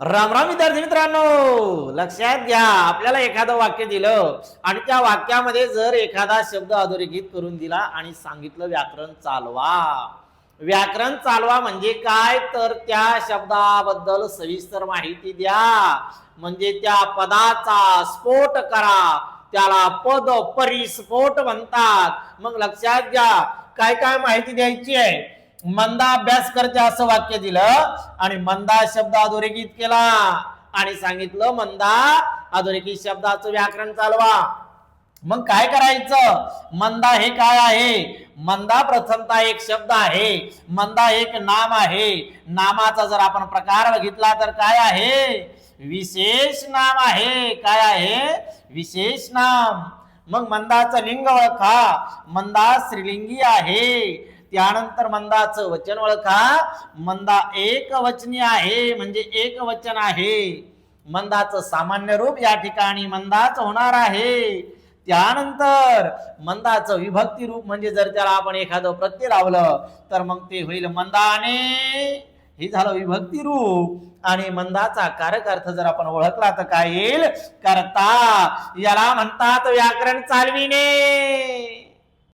राम राम विद्यार्थी मित्रांनो लक्षात घ्या आपल्याला एखादं वाक्य दिलं आणि त्या वाक्यामध्ये जर एखादा शब्द अधोरेखित करून दिला आणि सांगितलं व्याकरण चालवा. व्याकरण चालवा म्हणजे काय? तर त्या शब्दाबद्दल सविस्तर माहिती द्या. म्हणजे त्या पदाचा स्फोट करा. त्याला पद परिस्फोट म्हणतात. मग लक्षात घ्या काय काय माहिती द्यायची आहे? मंदा अभ्यास करते असं वाक्य दिलं आणि मंदा शब्द अधोरेखित केला. आणि सांगितलं मंदा अधोरेखित शब्दाचं व्याकरण चालवा. मग काय करायचं? मंदा हे काय आहे? मंदा प्रथमता एक शब्द आहे. मंदा एक नाम आहे. नामाचा जर आपण प्रकार बघितला तर काय आहे? विशेष नाम आहे. काय आहे? विशेष नाम. मग मंदाचं लिंग ओळखा. मंदा स्त्रीलिंगी आहे. त्यानंतर मंदाचं वचन ओळखा. मंदा एक वचनी आहे म्हणजे एक वचन आहे. मंदाचं सामान्य रूप या ठिकाणी मंदाच होणार आहे. त्यानंतर मंदाचं विभक्ती रूप म्हणजे जर त्याला आपण एखादं प्रत्यय लावलं तर मग ते होईल मंदाने. हे झालं विभक्ती रूप. आणि मंदाचा कारक अर्थ जर आपण ओळखला तर काय येईल? करता. याला म्हणतात व्याकरण चालविणे.